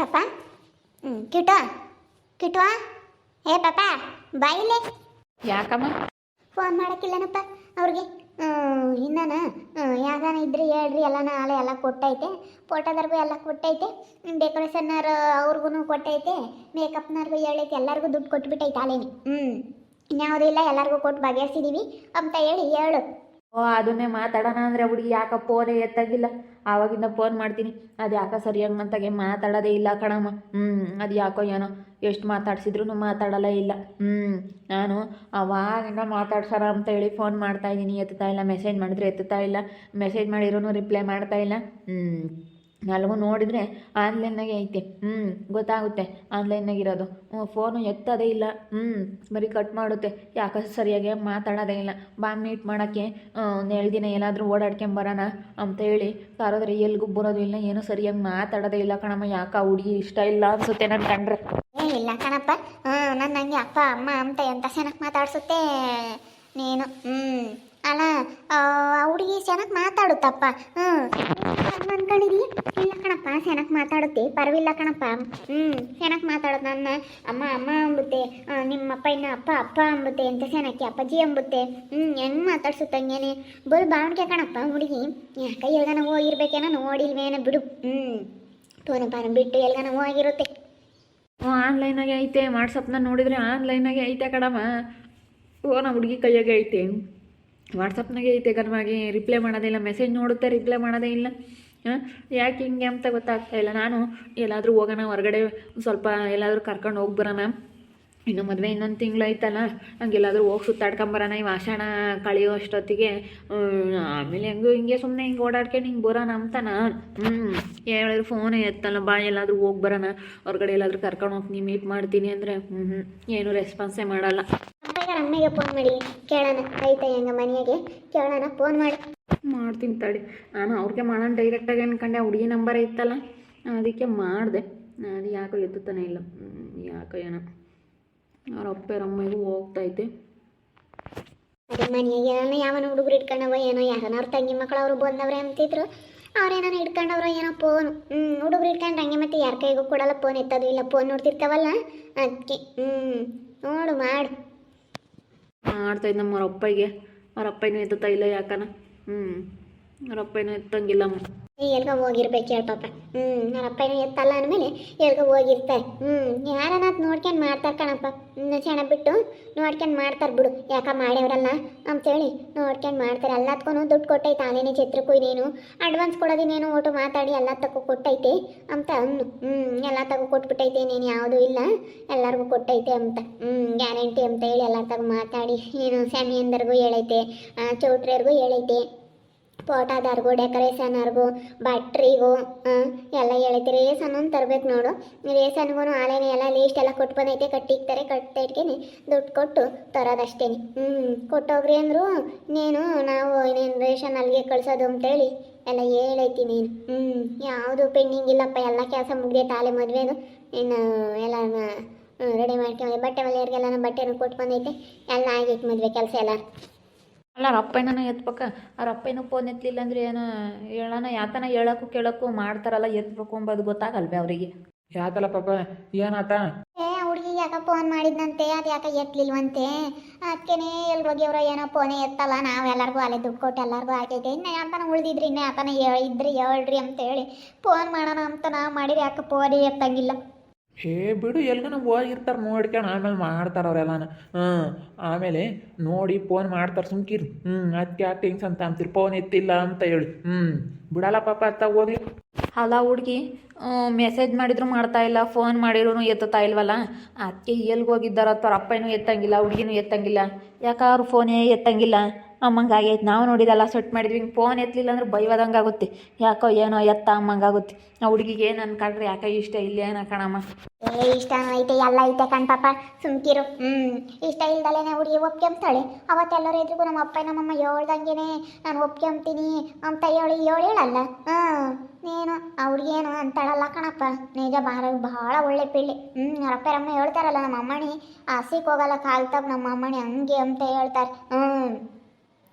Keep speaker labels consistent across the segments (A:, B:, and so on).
A: ಪಾಪ? ಹ್ಞೂ keto. Keto? ಏ ಪಾಪ ಬಾಯಿಲೆ
B: ಯಾಕಮ್ಮ?
A: ಫೋನ್ ಮಾಡೋಕ್ಕಿಲ್ಲನಪ್ಪ ಅವ್ರಿಗೆ. ಇನ್ನನ ಯಾವ್ದಾನ ಇದ್ರೆ ಹೇಳ್ರಿ ಎಲ್ಲ ನಾಳೆ ಎಲ್ಲ ಕೊಟ್ಟೈತೆ. ಫೋಟೋದರ್ಗು ಎಲ್ಲ ಕೊಟ್ಟೈತೆ. ಡೆಕೋರೇಷನ್ನರ್ ಅವ್ರಿಗೂ ಕೊಟ್ಟೈತೆ. ಮೇಕಪ್ನವ್ರಿಗೂ ಹೇಳೈತೆ. ಎಲ್ಲರಿಗೂ ದುಡ್ಡು ಕೊಟ್ಬಿಟ್ಟೈತೆ ಆಲೇನಿ ಹ್ಞೂ ಇನ್ಯಾವುದೂ ಇಲ್ಲ ಎಲ್ಲರಿಗೂ ಕೊಟ್ಟು ಬಗೆಹರಿಸಿದೀವಿ. ಅಂತ ಹೇಳಿ ಹೇಳು.
B: ಓ ಅದನ್ನೇ ಮಾತಾಡೋಣ ಅಂದರೆ ಹುಡುಗಿ ಯಾಕಪ್ಪ ಫೋನೇ ಎತ್ತಾಗಿಲ್ಲ? ಆವಾಗಿಂದ ಫೋನ್ ಮಾಡ್ತೀನಿ. ಅದು ಯಾಕೋ ಸರಿಯಾಗಿ ನಂತಾಗೆ ಮಾತಾಡೋದೇ ಇಲ್ಲ ಕಣಮ್ಮ. ಹ್ಞೂ ಅದು ಯಾಕೋ ಏನೋ ಎಷ್ಟು ಮಾತಾಡ್ಸಿದ್ರು ಮಾತಾಡಲ್ಲ ಇಲ್ಲ. ಹ್ಞೂ ನಾನು ಅವಾಗಿಂದ ಮಾತಾಡ್ಸಾರ ಅಂತ ಹೇಳಿ ಫೋನ್ ಮಾಡ್ತಾಯಿದ್ದೀನಿ ಎತ್ತುತ್ತಾ ಇಲ್ಲ ಮೆಸೇಜ್ ಮಾಡಿದ್ರೆ ಎತ್ತುತ್ತಾ ಇಲ್ಲ. ಮೆಸೇಜ್ ಮಾಡಿರೋನು ರಿಪ್ಲೈ ಮಾಡ್ತಾ ಇಲ್ಲ. ಹ್ಞೂ ನಲ್ಗೂ ನೋಡಿದರೆ ಆನ್ಲೈನ್ನಾಗೆ ಐತೆ. ಹ್ಞೂ ಗೊತ್ತಾಗುತ್ತೆ. ಆನ್ಲೈನ್ನಾಗಿರೋದು. ಹ್ಞೂ ಫೋನು ಎತ್ತೋದೇ ಇಲ್ಲ. ಹ್ಞೂ ಬರೀ ಕಟ್ ಮಾಡುತ್ತೆ. ಯಾಕೆ ಸರಿಯಾಗಿ ಮಾತಾಡೋದೇ ಇಲ್ಲ. ಬಾ, ಮೀಟ್ ಮಾಡೋಕ್ಕೆ ಒಂದು ಎರಡು ದಿನ ಏನಾದರೂ ಓಡಾಡ್ಕೊಂಬರೋಣ ಅಂತ ಹೇಳಿ ಕಾರೋದ್ರೆ ಎಲ್ಗೂ ಬರೋದು ಇಲ್ಲ. ಏನೂ ಸರಿಯಾಗಿ ಮಾತಾಡೋದೇ ಇಲ್ಲ. ಕಣಮ್ಮ, ಯಾಕೆ ಹುಡುಗಿ ಇಷ್ಟ ಇಲ್ಲ ಅನ್ಸುತ್ತೆ ನನ್ನ ಕಂಡ್ರೆ.
A: ಏ, ಇಲ್ಲ ಕಣಪ್ಪ. ಹ್ಞೂ ನನ್ನ ಹಂಗೆ ಅಪ್ಪ, ಅಮ್ಮ ಅಂತ ಎಂತ ಚೆನ್ನಾಗಿ ಮಾತಾಡಿಸುತ್ತೆ ನೀನು. ಹ್ಞೂ ಆ ಹುಡುಗಿ ಚೆನ್ನಾಗಿ ಮಾತಾಡುತ್ತಪ್ಪ. ಹ್ಞೂ ಅನ್ಕೊಂಡಿದೀಯ ಇಲ್ಲ ಕಣಪ್ಪ ಚೆನ್ನಾಗಿ ಮಾತಾಡುತ್ತೆ. ಪರವಿಲ್ಲ ಕಣಪ್ಪ. ಹ್ಞೂ ಚೆನ್ನಾಗಿ ಮಾತಾಡೋದು ನನ್ನ ಅಮ್ಮ ಅಮ್ಮ ಅಂಬುತ್ತೆ. ನಿಮ್ಮ ಅಪ್ಪ ಇನ್ನ ಅಪ್ಪ ಅಪ್ಪ ಅಂಬುತ್ತೆ ಅಂತ ಸೆನಕ್ಕೆ ಅಪ್ಪಾಜಿ ಅಂಬುತ್ತೆ. ಹ್ಞೂ ಹೆಂಗೆ ಮಾತಾಡ್ಸುತ್ತಂಗೇನೆ ಬಲ್ ಬಾವಣಿಗೆ ಕಣಪ್ಪ, ಹುಡುಗಿ. ಯಾಕೆ ಎಲ್ಗನ ಹೋಗಿರ್ಬೇಕೇನೋ ನೋಡಿಲ್ವೇನೋ ಬಿಡು. ಹ್ಞೂ ಫೋನ್ ಪಾನ ಬಿಟ್ಟು ಎಲ್ಗನ ಹೋಗಿರುತ್ತೆ
B: ಹ್ಞೂ ಆನ್ಲೈನಾಗೆ ಐತೆ. ವಾಟ್ಸಪ್ನ ನೋಡಿದರೆ ಆನ್ಲೈನಾಗೆ ಐತೆ ಕಡಮ ಓ ನಮ್ಮ ಹುಡುಗಿ ಕೈಯಾಗೆ ಐತೆ. ವಾಟ್ಸಪ್ನಾಗೆ ಐತೆ ಕಡಮಾಗಿ ರಿಪ್ಲೈ ಮಾಡೋದೇ ಇಲ್ಲ. ಮೆಸೇಜ್ ನೋಡುತ್ತೆ ರಿಪ್ಲೈ ಮಾಡೋದೇ ಇಲ್ಲ. ಯಾಕೆ ಹಿಂಗೆ ಅಂತ ಗೊತ್ತಾಗ್ತಾ ಇಲ್ಲ. ನಾನು ಎಲ್ಲಾದರೂ ಹೋಗೋಣ, ಹೊರಗಡೆ ಸ್ವಲ್ಪ ಎಲ್ಲಾದರೂ ಕರ್ಕೊಂಡು ಹೋಗಿ ಬರೋಣ. ಇನ್ನು ಮದುವೆ ಇನ್ನೊಂದು ತಿಂಗಳು ಐತಲ್ಲ ಹಂಗೆಲ್ಲಾದರೂ ಹೋಗಿ ಸುತ್ತಾಡ್ಕೊಂಬರೋಣ ಈ ವಾಸಣ ಕಳೆಯೋ ಅಷ್ಟೊತ್ತಿಗೆ ಆಮೇಲೆ ಹೆಂಗೂ ಹಿಂಗೆ ಸುಮ್ಮನೆ ಹಿಂಗೆ ಓಡಾಡ್ಕೊಂಡು ಹಿಂಗೆ ಬರೋಣ ಅಂತಾನ. ಹ್ಞೂ ಹೇಳಿದ್ರು ಫೋನೇ ಎತ್ತಲ್ಲ, ಬಾ, ಎಲ್ಲಾದರೂ ಹೋಗಿ ಬರೋಣ. ಹೊರಗಡೆ ಎಲ್ಲಾದರೂ ಕರ್ಕೊಂಡು ಹೋಗ್ತೀನಿ ಮೀಟ್ ಮಾಡ್ತೀನಿ ಅಂದರೆ ಹ್ಞೂ ಏನೂ ರೆಸ್ಪಾನ್ಸೇ ಮಾಡಲ್ಲ.
A: ಅಮ್ಮಗೆ ಫೋನ್ ಮಾಡಿ ಕೇಳೋಣ. ಆಯ್ತಾ ಹೆಂಗ ಮನೆಯಾಗೆ ಕೇಳೋಣ ಫೋನ್ ಮಾಡಿ.
B: ಮಾಡ್ತೀನಿ ತಡಿ. ನಾನು ಅವ್ರಿಗೆ ಮಾಡೋಣ ಡೈರೆಕ್ಟಾಗಿ ಅನ್ಕೊಂಡೆ. ಹುಡುಗಿ ನಂಬರ್ ಇತ್ತಲ್ಲ ಅದಕ್ಕೆ ಮಾಡಿದೆ. ಅದು ಯಾಕೋ ಎತ್ತುತ್ತಾನೆ ಇಲ್ಲ. ಯಾಕೋ ಏನೋ. ಅವ್ರ ಅಪ್ಪ ಅಮ್ಮಿಗೂ ಹೋಗ್ತೈತೆ.
A: ಅದೇ ಮನೆಯಾಗೆ ಏನೋ ಯಾವನ ಹುಡುಗರು ಇಟ್ಕೊಂಡವ ಏನೋ ಯಾರನ್ನ ಅವ್ರ ತಂಗಿ ಮಕ್ಕಳು ಅವರು ಬಂದವ್ರೆ ಅಂತಿದ್ರು. ಅವ್ರೇನೋ ಇಟ್ಕೊಂಡವ್ರ ಏನೋ ಫೋನ್ ಹ್ಞೂ ಹುಡುಗರು ಇಟ್ಕೊಂಡು ಹಂಗೆ ಮತ್ತೆ ಯಾರ ಕೈಗೂ ಕೊಡಲ್ಲ ಫೋನ್ ಎತ್ತೋದು ಇಲ್ಲ ಫೋನ್ ನೋಡ್ತಿರ್ತಾವಲ್ಲ ಅದಕ್ಕೆ ಹ್ಞೂ ನೋಡು ಮಾಡು.
B: ಮಾಡ್ತಾಯಿದ್ದ ನಮ್ಮ ಅವ್ರ ಅಪ್ಪಗೆ. ಅವ್ರ ಎತ್ತುತ್ತಾ ಇಲ್ಲ ಯಾಕನ? ಹ್ಞೂ ಅವ್ರ ಅಪ್ಪನೂ ಎತ್ತಂಗಿಲ್ಲ.
A: ಎಲ್ಗ ಹೋಗಿರ್ಬೇಕು ಹೇಳ ಪಾಪ. ಹ್ಞೂ ನನ್ನ ಏನೋ ಎತ್ತಲ್ಲ ಅಂದಮೇಲೆ ಎಲ್ಗ ಹೋಗಿರ್ತಾರೆ ಹ್ಞೂ ಯಾರನ್ನ ಅದ್ ನೋಡ್ಕೊಂಡು ಮಾಡ್ತಾರೆ ಕಣಪ್ಪ. ಹ್ಞೂ ಚೆನ್ನ ಬಿಟ್ಟು ನೋಡ್ಕೊಂಡು ಮಾಡ್ತಾರೆ ಬಿಡು. ಯಾಕ ಮಾಡ್ಯವ್ರಲ್ಲ ಅಂತೇಳಿ ನೋಡ್ಕೊಂಡು ಮಾಡ್ತಾರೆ. ಎಲ್ಲದಕ್ಕೂ ದುಡ್ಡು ಕೊಟ್ಟೈತೆ ಆನೇನೆ ಚಿತ್ರಕ್ಕೂ ಇನ್ನೇನು. ಅಡ್ವಾನ್ಸ್ ಕೊಡೋದಿನೇನು ಒಟ್ಟು ಮಾತಾಡಿ ಎಲ್ಲ ತಗೋ ಕೊಟ್ಟೈತೆ ಅಂತ ಅನ್ನು. ಹ್ಞೂ ಎಲ್ಲ ತಗೋ ಕೊಟ್ಬಿಟ್ಟೈತೆ ನೀನು ಯಾವುದೂ ಇಲ್ಲ. ಎಲ್ಲರಿಗೂ ಕೊಟ್ಟೈತೆ ಅಂತ. ಹ್ಞೂ ಗ್ಯಾರಂಟಿ ಅಂತ ಹೇಳಿ ಎಲ್ಲ ತಗೋ ಮಾತಾಡಿ. ಏನು ಸ್ಯಾಮಿಯಂದರ್ಗೂ ಹೇಳೈತೆ ಚೌಟ್ರಿಯರ್ಗೂ ಹೇಳೈತೆ. ಫೋಟೋದವ್ರಿಗೂ ಡೆಕೋರೇಷನರ್ಗು ಬಟ್ರಿಗೂ ಎಲ್ಲ ಹೇಳೈತೆ ರೇಸನ್ನು ತರಬೇಕು ನೋಡು. ರೇಸನ್ಗೂ ಆಲೇನೆ ಎಲ್ಲ ಲೀಸ್ಟ್ ಎಲ್ಲ ಕೊಟ್ಟು ಬಂದೈತೆ, ಕಟ್ಟಿಕ್ತಾರೆ ಕಟ್ತಾಯಿಟ್ಕೇನೆ ದುಡ್ಡು ಕೊಟ್ಟು ತರೋದಷ್ಟೇನೆ. ಹ್ಞೂ ಕೊಟ್ಟೋಗ್ರಿ ಅಂದರು ನೀನು ನಾವು ಇನ್ನೇನು ರೇಷನ್ ಅಲ್ಲಿಗೆ ಕಳಿಸೋದು ಅಂತೇಳಿ ಎಲ್ಲ ಹೇಳೈತಿ ನೀನು. ಹ್ಞೂ ಯಾವುದು ಪೆಂಡಿಂಗ್ ಇಲ್ಲಪ್ಪ, ಎಲ್ಲ ಕೆಲಸ ಮುಗಿದೈತೆ ಆಲೆ ಮದುವೆದು. ಇನ್ನು ಎಲ್ಲ ರೆಡಿ ಮಾಡ್ಕೊಂಡು ಬಟ್ಟೆ ಮಲೆಯವ್ರಿಗೆಲ್ಲ ಬಟ್ಟೆನ ಕೊಟ್ಟು ಬಂದೈತೆ. ಎಲ್ಲ ಆಗೈತೆ ಮದುವೆ ಕೆಲಸ ಎಲ್ಲ
B: ಅಲ್ಲ ಅವ್ರ ಅಪ್ಪನ ಎತ್ಬೇಕ? ಅವ್ರ ಅಪ್ಪನೂ ಫೋನ್ ಎತ್ತಲಿಲ್ಲ ಅಂದ್ರೆ ಏನು ಹೇಳೋಣ ಯಾತನ ಹೇಳೋಕ್ಕೂ ಕೇಳೋಕ್ಕೂ ಮಾಡ್ತಾರಲ್ಲ ಎತ್ಬೇಕು ಅಂಬೋದು ಗೊತ್ತಾಗಲ್ವೇ ಅವರಿಗೆ?
C: ಯಾತಲ್ಲ ಪಾಪ ಏನಾತ?
A: ಏ ಹುಡುಗಿ ಯಾಕ ಫೋನ್ ಮಾಡಿದ್ನಂತೆ? ಅದು ಯಾಕ ಎತ್ತಲಿಲ್ವಂತೆ ಅದಕ್ಕೇನೆ ಎಲ್ಲಿ ಹೋಗ್ಯವ್ರ ಏನೋ ಫೋನೇ ಎತ್ತಲ್ಲ. ನಾವು ಎಲ್ಲರಿಗೂ ಅಲ್ಲೇ ದುಡ್ಡು ಕೊಟ್ಟು ಎಲ್ಲರಿಗೂ ಆಗೈತೆ ಇನ್ನ ಯಾತನ ಉಳಿದಿದ್ರಿ ಇನ್ನು ಯಾತನ ಇದ್ರಿ ಹೇಳ್ರಿ ಅಂತ ಹೇಳಿ ಫೋನ್ ಮಾಡೋಣ ಅಂತ ನಾ ಮಾಡಿರಿ ಯಾಕ ಫೋನೇ ಎತ್ತಂಗಿಲ್ಲ?
C: ಹೇ ಬಿಡು ಎಲ್ಗನ ಹೋಗಿರ್ತಾರೆ ನೋಡ್ಕೊಂಡು ಆಮೇಲೆ ಮಾಡ್ತಾರೆ ಅವರೆಲ್ಲನ. ಹ್ಞೂ, ಆಮೇಲೆ ನೋಡಿ ಫೋನ್ ಮಾಡ್ತಾರೆ ಸುಮ್ಕಿರಿ. ಹ್ಞೂ ಅದಕ್ಕೆ ಯಾಕೆ ಅಂತ ಅಂತೀರಿ ಫೋನ್ ಎತ್ತಿಲ್ಲ ಅಂತ ಹೇಳಿ. ಹ್ಞೂ, ಬಿಡಲ್ಲ ಪಾಪ ಅತ್ತ ಹೋಗ್ಲಿ
B: ಅಲ್ಲ ಹುಡುಗಿ ಮೆಸೇಜ್ ಮಾಡಿದ್ರು ಮಾಡ್ತಾ ಇಲ್ಲ, ಫೋನ್ ಮಾಡಿರೂ ಎತ್ತುತ್ತಾ ಇಲ್ವಲ್ಲ? ಅದಕ್ಕೆ ಎಲ್ಲಿಗೆ ಹೋಗಿದ್ದಾರ ಅಥವಾ ಅಪ್ಪನೂ ಎತ್ತಂಗಿಲ್ಲ, ಹುಡುಗಿನೂ ಎತ್ತಂಗಿಲ್ಲ. ಯಾಕೆ ಫೋನೇ ಎತ್ತಂಗಿಲ್ಲ? ಅಮ್ಮಂಗೆ ಆಗೈತೆ. ನಾವು ನೋಡಿದಲ್ಲ ಸೆಟ್ ಮಾಡಿದ್ವಿ. ಹಿಂಗೆ ಫೋನ್ ಎತ್ತಲಿಲ್ಲ ಅಂದ್ರೆ ಬೈವಾದಂಗೆ ಆಗುತ್ತೆ. ಯಾಕೋ ಏನೋ ಎತ್ತ ಅಮ್ಮಂಗಾಗುತ್ತೆ ಆ ಹುಡುಗಿಗೆ ಏನು ಅನ್ಕೊಂಡ್ರೆ ಯಾಕೆ ಇಷ್ಟ ಇಲ್ಲ ಏನೋ ಕಣಮ್ಮ.
A: ಏ ಇಷ್ಟನೂ ಐತೆ, ಎಲ್ಲ ಐತೆ ಕಣ್ ಪಾಪ. ಸುಮ್ಕಿರು. ಹ್ಞೂ ಇಷ್ಟ ಇಲ್ದಲೇ ಹುಡುಗಿ ಒಪ್ಕೊಂತಾಳೆ ಅವತ್ತೆಲ್ಲರೂ ಎದುರಿಗೂ ನಮ್ಮ ಅಪ್ಪ, ನಮ್ಮಮ್ಮ ಹೇಳ್ದಂಗೆನೆ ನಾನು ಒಪ್ಕೊಂತೀನಿ ಅಂತ ಹೇಳಿ ಹೇಳಿ ಹೇಳಲ್ಲ. ಹಾಂ. ಏನು? ಆ ಅಂತಾಳಲ್ಲ ಕಣಪ್ಪ. ನಿಜ ಭಾಳ ಭಾಳ ಒಳ್ಳೆ ಪಿಳ್ಳಿ ಹ್ಞೂ ಅಪ್ಪರಮ್ಮ ಹೇಳ್ತಾರಲ್ಲ ನಮ್ಮ ಅಮ್ಮಣಿ ಹಸಿಗೆ ಹೋಗಲ್ಲ ಕಾಲ್ತಾಗ ನಮ್ಮ ಅಮ್ಮಣಿ ಹಂಗೆ ಅಂತ ಹೇಳ್ತಾರೆ. ಹ್ಞೂ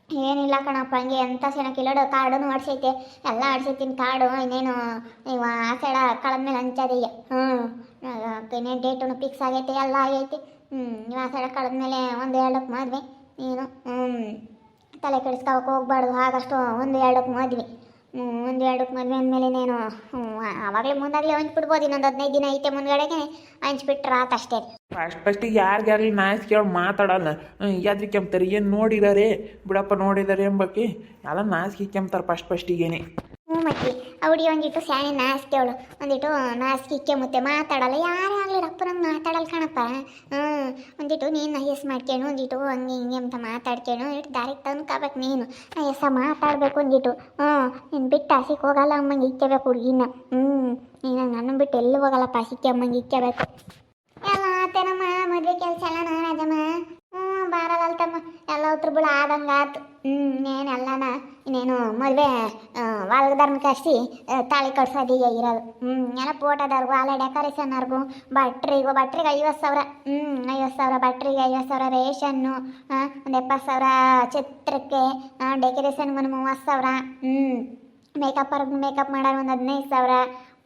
A: ಏನಿಲ್ಲ ಕಣಪ್ಪ, ಹಂಗೆ ಎಂತ ಸೆಣಕಿಲ್ಲಡು ಕಾರ್ಡನ್ನು ಆಡ್ಸೈತೆ. ಎಲ್ಲ ಆಡ್ಸೈತೀನಿ ಕಾರ್ಡು ಇನ್ನೇನು ನೀವು ಆ ಸೈಡ ಕಳೆದ್ಮೇಲೆ ಮೇಲೆ ಹಂಚದೀಯ ಹ್ಞೂ ಇನ್ನೇನು ಡೇಟು ಫಿಕ್ಸ್ ಆಗೈತೆ, ಎಲ್ಲ ಆಗೈತಿ. ಹ್ಞೂ ನೀವು ಆ ಸೈಡ ಕಳೆದ ಮೇಲೆ ಒಂದು ಎರಡಕ್ಕೆ ಮದುವೆ, ನೀನು, ಹ್ಞೂ, ತಲೆ ಕೆಡಿಸ್ಕೋಕೆ ಹೋಗ್ಬಾರ್ದು ಹಾಗಷ್ಟು ಒಂದು ಎರಡಕ್ಕೆ ಮದ್ವೆ. ಒಂದು ಎರಡಕ್ಕೆ ಮದುವೆ ಅಂದಮೇಲೆ ನೀನು ಆವಾಗಲೇ ಮುಂದಾಗಲೇ ಹಂಚ್ಬಿಡ್ಬೋದು, ಇನ್ನೊಂದು ಹದಿನೈದು ದಿನ ಐತೆ ಮುಂದ್ಗಡೆಗೆ ಹಂಚ್ಬಿಟ್ರೆ ಆತಷ್ಟೇ
C: ಫಸ್ಟ್ ಫಸ್ಟಿಗೆ ಯಾರಿಗಾಗಲಿ ನಾಯ್ಸ್ ಕೇಳಿ ಮಾತಾಡಲ್ಲ. ಯಾದ್ರಿ ಕೆಂಪ್ತಾರೆ ಏನು ನೋಡಿದಾರೆ? ಬಿಡಪ್ಪ ನೋಡಿದಾರೆ ಎಂಬಕ್ಕೆ ಎಲ್ಲ ನಾಸ್ಕಿ ಕೆಂಪ್ತಾರೆ ಫಸ್ಟ್ ಫಸ್ಟಿಗೇನೆ
A: ಹ್ಞೂ ಮತ್ತೆ, ಅವಡಿ ಒಂದಿಟ್ಟು ಸ್ಯಾನೆ ನಾಸ್ಕೆ ಅವಳು ಒಂದಿಟ್ಟು ನಾಸ್ಕಿಕ್ಕೆ ಮತ್ತೆ ಮಾತಾಡಲ್ಲ. ಯಾರೇ ಆಗಲಿ ರಪ್ಪರಂಗೆ ಮಾತಾಡಲ್ಲ ಕಣಪ್ಪ. ಹ್ಞೂ, ಒಂದಿಟ್ಟು ನೀನು ನಯಸ್ ಮಾಡ್ಕೇನು ಒಂದಿಟ್ಟು ಹಂಗೆ ಹಿಂಗೆ ಅಂತ ಮಾತಾಡ್ಕೇನು ಇಟ್ಟು ದಾರಿಗೆ ತಂದ್ಕೋಬೇಕು ನೀನು. ನಯಸ ಮಾತಾಡಬೇಕು ಒಂದಿಟ್ಟು. ಹ್ಞೂ, ನೀನು ಬಿಟ್ಟು ಹಸಿಗೆ ಹೋಗಲ್ಲ ಅಮ್ಮಂಗೆ ಇಕ್ಕಬೇಕು ಹುಡುಗಿನ. ಹ್ಞೂ ನೀನು ನನ್ನ ಬಿಟ್ಟು ಎಲ್ಲಿ ಹೋಗಲ್ಲಪ್ಪ ಹಸಿಕ್ಕೆ ಅಮ್ಮಂಗೆ ಇಕ್ಕಬೇಕು ಮದುವೆ ಕೆಲಸ ಎಲ್ಲ ನಾರಾಜಮ್ಮ ಹ್ಞೂ ಬಾರದಲ್ತಮ್ಮ ಎಲ್ಲ ಉತ್ರ ಬಿಡು ಆದಂಗೆ ಆತು. ಹ್ಞೂ ಇನ್ನೇನೆಲ್ಲನ ಇನ್ನೇನು ಮದುವೆ ವಾಲ್ಗ ಕರ್ಸಿ ತಾಳಿ ತಾಳಿ ಈಗ ಇರೋದು. ಹ್ಞೂ ಎಲ್ಲ ಫೋಟೋದವ್ರಿಗೂ ಅಲ್ಲ ಡೆಕೋರೇಷನ್ನವ್ರಿಗೂ, ಭಟ್ರಿಗೂ, ಭಟ್ರಿಗೆ ಐವತ್ತು ಸಾವಿರ. ಹ್ಞೂ ಐವತ್ತು ಸಾವಿರ, ಭಟ್ರಿಗೆ ಐವತ್ತು ಸಾವಿರ ರೇಷನ್ನು ಒಂದು ಎಪ್ಪತ್ತು ಸಾವಿರ ಚಿತ್ರಕ್ಕೆ ಡೆಕೋರೇಷನ್ಗೆ ಒಂದು ಮೂವತ್ತು ಸಾವಿರ. ಹ್ಞೂ ಮೇಕಪ್ ಅವ್ರಿಗೆ ಮೇಕಪ್ ಮಾಡೋರು ಒಂದು ಹದಿನೈದು ಸಾವಿರ.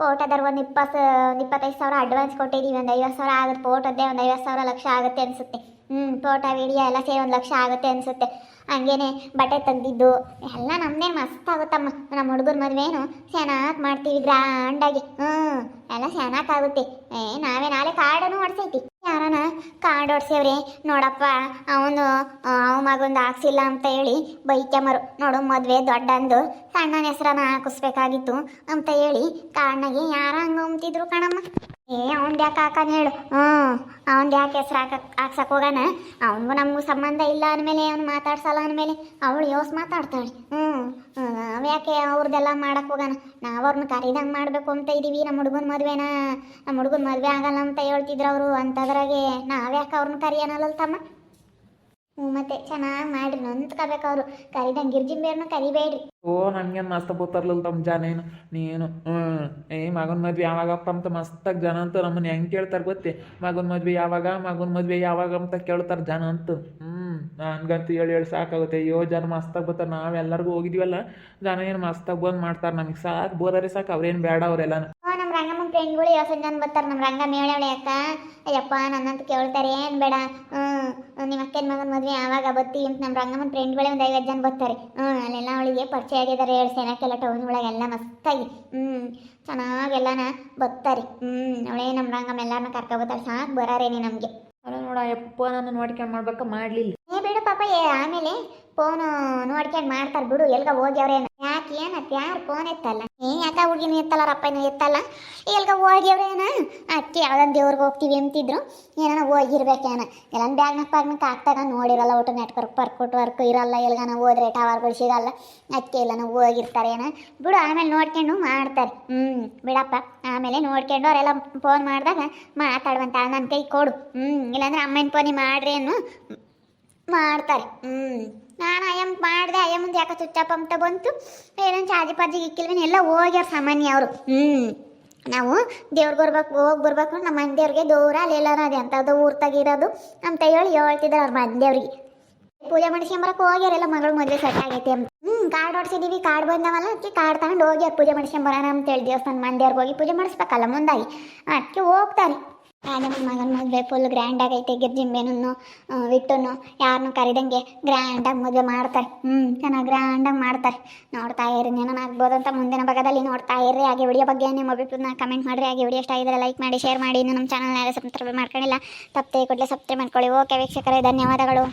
A: ಫೋಟೋದವ್ರಿಗೆ ಒಂದು ಇಪ್ಪತ್ತು, ಇಪ್ಪತ್ತೈದು ಸಾವಿರ ಅಡ್ವಾನ್ಸ್ ಕೊಟ್ಟಿದ್ದೀವಿ ಒಂದು ಐವತ್ತು ಸಾವಿರ ಆಗುತ್ತೆ ಫೋಟೋದ್ದೇ ಒಂದು ಐವತ್ತು ಸಾವಿರ ಲಕ್ಷ ಆಗುತ್ತೆ ಅನಿಸುತ್ತೆ. ಹ್ಞೂ ಫೋಟೋ ವಿಡಿಯೋ ಎಲ್ಲ ಸೇರಿ ಒಂದು ಲಕ್ಷ ಆಗುತ್ತೆ ಅನಿಸುತ್ತೆ. ಹಂಗೇನೆ ಬಟ್ಟೆ ತೆಗ್ದಿದ್ದು ಎಲ್ಲ ನಮ್ಮದೇ ಮಸ್ತ್ ಆಗುತ್ತಮ್ಮ. ನಮ್ಮ ಹುಡುಗರ ಮದುವೆನು ಚೆನ್ನಾಗಿ ಮಾಡ್ತೀವಿ ಗ್ರ್ಯಾಂಡಾಗಿ ಹ್ಞೂ ಎಲ್ಲ ಚೆನ್ನಾಗಾಗುತ್ತೆ ಏ, ನಾವೇ ನಾಳೆ ಕಾರ್ಡನ್ನು ಹೊಡ್ಸೈತಿ ಯಾರನ ಕಾರ್ಡ್ ಹೊಡ್ಸೇವ್ರಿ ನೋಡಪ್ಪ, ಅವನು ಅವ ಮಗೊಂದು ಹಾಕ್ಸಿಲ್ಲ ಅಂತ ಹೇಳಿ ಬೈಕ್ಯಮರು. ನೋಡು, ಮದುವೆ ದೊಡ್ಡಂದು, ಸಣ್ಣನ ಹೆಸರನ್ನ ಹಾಕಿಸ್ಬೇಕಾಗಿತ್ತು ಅಂತ ಹೇಳಿ ಕಾಡ್ನಾಗೆ ಯಾರ ಹಂಗೆ ಉಮ್ತಿದ್ರು ಕಣಮ್ಮ? ಏ, ಅವ್ನ್ದು ಯಾಕೆ ಹಾಕನ್ ಹೇಳು. ಹ್ಞೂ ಅವ್ನ್ದು ಯಾಕೆ ಹೆಸ್ರು ಹಾಕ, ಹಾಕ್ಸಕ್ ಹೋಗಾನ? ಅವನಿಗೂ ನಮಗೂ ಸಂಬಂಧ ಇಲ್ಲ ಅಂದಮೇಲೆ ಅವ್ನು ಮಾತಾಡ್ಸಲ್ಲ ಅಂದಮೇಲೆ ಅವಳು ಯೋಸ್ ಮಾತಾಡ್ತಾಳೆ. ಹ್ಞೂ ನಾವು ಯಾಕೆ ಅವ್ರದ್ದೆಲ್ಲ ಮಾಡಕ್ಕೆ ಹೋಗಾನ? ನಾವು ಅವ್ರನ್ನ ಕರೀದಂಗೆ ಮಾಡಬೇಕು ಅಂತ ಇದ್ದೀವಿ ನಮ್ಮ ಹುಡುಗನ ಮದುವೆನ? ನಮ್ಮ ಹುಡುಗನ ಮದುವೆ ಆಗಲ್ಲ ಅಂತ ಹೇಳ್ತಿದ್ರು ಅವರು ಅಂಥದ್ರಾಗೆ ನಾವ್ಯಾಕೆ ಅವ್ರನ್ನ ಕರಿಯನಲ್ಲ ತಮ್ಮ? ಮತ್ತೆ ಚೆನ್ನಾಗಿ ಮಾಡ್ರಿ ನೊಂದ್ಕೋಬೇಕು ಅವರು. ಕರಿದಂಗೆ ಗಿರ್ಜಿಂಬೇರ್ನ ಕರಿಬೇಡ್ರಿ.
C: ಓ, ನನಗೇನು ಮಸ್ತ್ ಬೋತರ್ಲಿಲ್ಲ ತಮ್ಮ ಜನ ಏನು? ನೀನು, ಹ್ಞೂ. ಏ, ಮಗನ ಮದ್ವೆ ಯಾವಾಗಪ್ಪ ಅಂತ ಮಸ್ತಾಗಿ ಜನ ಅಂತ ನಮ್ಮನ್ನ ಹೆಂಗೆ ಕೇಳ್ತಾರೆ ಗೊತ್ತೇ? ಮಗನ ಮದ್ವೆ ಯಾವಾಗ, ಮಗನ ಮದ್ವೆ ಯಾವಾಗ ಅಂತ ಕೇಳ್ತಾರೆ ಜನ ಅಂತ. ಹ್ಞೂ, ನನ್ಗಂತೂ ಹೇಳಿ ಹೇಳಿ ಸಾಕಾಗುತ್ತೆ. ಅಯ್ಯೋ, ಜನ ಮಸ್ತಾಗಿ ಬರ್ತಾರೆ. ನಾವೆಲ್ಲರಿಗೂ ಹೋಗಿದ್ವಲ್ಲ, ಜನ ಏನು ಮಸ್ತಾಗಿ ಬಂದು ಮಾಡ್ತಾರೆ ನಮಗೆ ಸಾಕು ಬೋದರೆ ಸಾಕು. ಅವ್ರೇನು ಬೇಡ ಅವರೆಲ್ಲನೂ.
A: ಫ್ರೆಂಡ್ಗಳು ಯೋಸನ ಜನ ಬರ್ತಾರೆ ನಮ್ಮ ರಂಗ ಮೇಳವಳೆ ಅಕ್ಕ. ಅಯ್ಯಪ್ಪ ನನ್ನಂತ ಕೇಳ್ತಾರೆ ಏನು ಬೇಡ. ಹ್ಞೂ ನಿಮ್ಮ ಅಕ್ಕನ ಮಗನ ಮದುವೆ ಯಾವಾಗ ಬತ್ತಿ ಅಂತ ನಮ್ಮ ರಂಗಮ್ಮನ ಫ್ರೆಂಡ್ಗಳೇ ಒಂದು ಐವತ್ತು ಜನ ಬರ್ತಾರೆ. ಹ್ಞೂ ಅಲ್ಲೆಲ್ಲ ಅವಳಿಗೆ ಪರಿಚಯ ಆಗಿದ್ದಾರೆ ಎರಡು ಸೆನಕ್ಕೆಲ್ಲ ಟೌನ್ ಒಳಗೆಲ್ಲ ಮಸ್ತಾಗಿ. ಹ್ಞೂ ಚೆನ್ನಾಗೆಲ್ಲನ ಬರ್ತಾರೆ ಹ್ಞೂ ಅವಳೇ ನಮ್ಮ ರಂಗಮ್ಮ ಎಲ್ಲರನ್ನ ಕರ್ಕೊಬರ್ತಾರೆ ಸಾಕು ಬರಾರೇನೆ ನಮಗೆ.
B: ಅಲ್ಲ ನೋಡ ಯಪ್ಪ ನಾನು ನೋಡ್ಕೊಂಡು ಮಾಡ್ಬೇಕು ಮಾಡಲಿಲ್ಲ.
A: ಏ ಬಿಡು ಪಾಪ ಏ ಆಮೇಲೆ ಫೋನು ನೋಡ್ಕೊಂಡು ಮಾಡ್ತಾರೆ ಬಿಡು ಎಲ್ಗ ಹೋಗಿ ಏನತ್ತೆ ಯಾರು ಫೋನ್ ಎತ್ತಲ್ಲ? ಏ, ಯಾಕ ಹುಡುಗಿನ ಎತ್ತಲ್ಲ ರಪ್ಪನ ಎತ್ತಲ್ಲ? ಎಲ್ಗ ಹೋಗ್ಯವ್ರೇನ ಅಕ್ಕಿ ಯಾವ್ದೊಂದು ದೇವ್ರಿಗೆ ಹೋಗ್ತೀವಿ ಅಂತಿದ್ರು. ಏನಾನ ಹೋಗಿರ್ಬೇಕೇನ ಎಲ್ಲ ಬ್ಯಾಗ್ನ ಪಾಗ್ನಕ್ಕೆ ಕಾಕ್ತಾಗ ನೋಡಿರಲ್ಲ, ಒಟ್ಟು ನೆಟ್ವರ್ಕ್ ಪರ್ಕೊಟ್ ವರ್ಕ್ ಇರಲ್ಲ, ಎಲ್ಗಾನ ಹೋದ್ರೆ ಟವರ್ಗಳು ಸಿಗಲ್ಲ. ಅದಕ್ಕೆ ಎಲ್ಲನ ಹೋಗಿರ್ತಾರೇನ ಬಿಡು, ಆಮೇಲೆ ನೋಡ್ಕೊಂಡು ಮಾಡ್ತಾರೆ. ಹ್ಞೂ ಬಿಡಪ್ಪ. ಆಮೇಲೆ ನೋಡ್ಕೊಂಡು ಅವರೆಲ್ಲ ಫೋನ್ ಮಾಡಿದಾಗ ಮಾತಾಡುವಂತ ನನ್ನ ಕೈ ಕೊಡು. ಹ್ಞೂ ಇಲ್ಲಾಂದ್ರೆ ಅಮ್ಮನ ಫೋನಿ ಮಾಡ್ರಿ ಅನ್ನು. ಮಾಡ್ತಾರೆ. ಹ್ಞೂ ನಾನು ಅಯ್ಯಮ್ ಮಾಡಿದೆ ಅಯ್ಯಮ್ಮಂದು ಯಾಕೆ ಚುಚ್ಚ ಪಂಪ್ಟ ಬಂತು. ಏನೇನು ಚಾಜಿ ಪಾಜಿ ಇಕ್ಕಿಲ್ವೇನು ಎಲ್ಲ ಹೋಗ್ಯಾರ ಸಾಮಾನ್ಯ ಅವರು. ಹ್ಞೂ ನಾವು ದೇವ್ರಿಗೆ ಬರ್ಬೇಕು ಹೋಗಿ ಬರ್ಬೇಕು ನಮ್ಮ ಮಂದಿಯವ್ರಿಗೆ ದೂರ ಅಲ್ಲಿ ಎಲ್ಲಾರ ಅದೇ ಅಂಥದ್ದು ಊರ್ತಾಗಿರೋದು ಅಂತ ಹೇಳಿ ಹೇಳ್ತಿದ್ದಾರೆ ಅವ್ರ ಮಂದಿಯವ್ರಿಗೆ. ಪೂಜೆ ಮಾಡಿಸ್ಕೊಂಬರಕ್ಕೆ ಹೋಗ್ಯಾರೆಲ್ಲ ಮಗಳು ಮದುವೆ ಸೆಟ್ ಆಗೈತೆ ಅಂತ. ಹ್ಞೂ ಕಾರ್ಡ್ ಹೊಡ್ಸಿದೀವಿ ಕಾರ್ಡ್ ಬಂದವಲ್ಲ ಅದಕ್ಕೆ ಕಾರ್ಡ್ ತಗೊಂಡು ಹೋಗ್ಯಾರ ಪೂಜೆ ಮಾಡಿಸ್ಕೊಂಬರೋಣ ಅಂತೇಳಿ ದೇವಸ್ಥಾನ ಮಂದಿಯವ್ರಿಗೆ ಹೋಗಿ ಪೂಜೆ ಮಾಡಿಸ್ಬೇಕಲ್ಲ ಮುಂದಾಗಿ. ಅದಕ್ಕೆ ಹೋಗ್ತಾರೆ. ರಾಜಮ್ಮನ ಮಗನ ಮದುವೆ ಫುಲ್ ಗ್ರ್ಯಾಂಡ್ ಆಗೈತೆ ಗಿರ್ಜಿಂಬೇನನ್ನು ವಿಟ್ಟನ್ನು ಯಾರನ್ನು ಕರಿದಂಗೆ ಗ್ರ್ಯಾಂಡಾಗಿ ಮದುವೆ ಮಾಡ್ತಾರೆ. ಹ್ಞೂ ಚೆನ್ನಾಗಿ ಗ್ರ್ಯಾಂಡಾಗಿ ಮಾಡ್ತಾರೆ. ನೋಡ್ತಾ ಇರಿ ಏನೋ ಆಗ್ಬೋದು ಅಂತ ಮುಂದಿನ ಭಾಗದಲ್ಲಿ ನೋಡ್ತಾ ಇರ್ರಿ. ಹಾಗೆ ವಿಡಿಯೋ ಬಗ್ಗೆ ನಿಮ್ಮ ಅಭಿಪ್ರಾಯ ಕಮೆಂಟ್ ಮಾಡಿರಿ. ಹಾಗೆ ವಿಡಿಯೋ ಇಷ್ಟ ಆಗಿದ್ರೆ ಲೈಕ್ ಮಾಡಿ ಶೇರ್ ಮಾಡಿ. ಇನ್ನು ನಮ್ಮ ಚಾನಲ್ನ ಸಬ್ಸ್ಕ್ರೈಬ್ ಮಾಡ್ಕೊಂಡಿಲ್ಲ, ತಪ್ಪದೆ ಕೊಡಲೇ ಸಬ್ಸ್ಕ್ರೈಬ್ ಮಾಡ್ಕೊಳ್ಳಿ. ಓಕೆ ವೀಕ್ಷಕರೇ, ಧನ್ಯವಾದಗಳು.